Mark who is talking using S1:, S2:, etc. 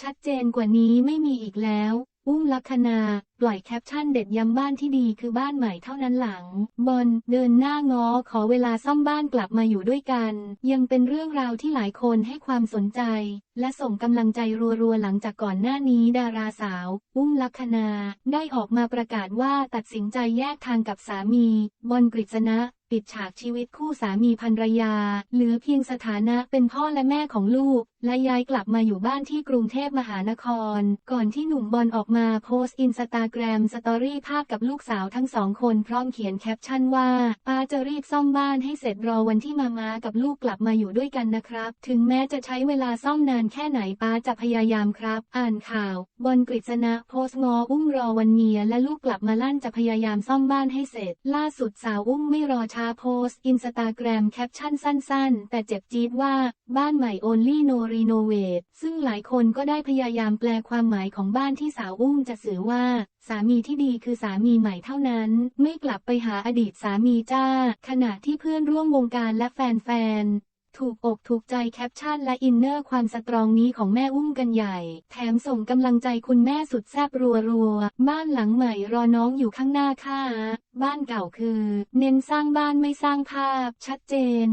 S1: ชัดเจนกว่านี้ไม่มีอีกแล้ว อุ้มลัคนา ปล่อยแคปชั่นเด็ดย้ำบ้านที่ดีคือบ้านใหม่เท่านั้นหลัง บอลเดินหน้าง้อขอเวลาซ่อมบ้านกลับมาอยู่ด้วยกัน ยังเป็นเรื่องราวที่หลายคนให้ความสนใจ และส่งกำลังใจรัวๆหลังจากก่อนหน้านี้ดาราสาว อุ้มลัคนาได้ออกมาประกาศว่าตัดสินใจแยกทางกับสามี บอลกฤษณะปิดฉากชีวิตคู่สามีภรรยา เหลือเพียงสถานะเป็นพ่อและแม่ของลูก และย้ายกลับมาอยู่บ้านที่กรุงเทพมหานคร ก่อนที่หนุ่มบอลออกมาโพสต์อินสตาแกรมสตอรี่ภาพกับลูกสาวทั้งสองคนพร้อมเขียนแคปชั่นว่า ป้าจะรีบซ่อมบ้านให้เสร็จรอวันที่มามากับลูกกลับมาอยู่ด้วยกันนะครับ ถึงแม้จะใช้เวลาซ่อมนานแค่ไหนป้าจะพยายามครับ อ่านข่าว บอลกฤษณะโพสงออุ้มรอวันเมียและลูกกลับมาลั่นจะพยายามซ่อมบ้านให้เสร็จ ล่าสุดสาวอุ้มไม่รอช้าโพสอินสตาแกรมแคปชั่นสั้น ๆ แต่เจ็บจี๊ดว่า บ้านใหม่ only no renovate ซึ่งหลายคนก็ได้พยายามแปลความหมายของบ้านที่สาวอุ้มจะสื่อว่าสามีที่ดีคือสามีใหม่เท่านั้น ไม่กลับไปหาอดีตสามีจ้า ขณะที่เพื่อนร่วมวงการและแฟนๆ ถูกอกถูกใจแคปชั่นและอินเนอร์ความสตรองนี้ของแม่อุ้มกันใหญ่ แถมส่งกำลังใจคุณแม่สุดแซ่บรัวๆ บ้านหลังใหม่รอน้องอยู่ข้างหน้าค่ะ บ้านเก่าคือ เน้นสร้างบ้านไม่สร้างภาพ ชัดเจน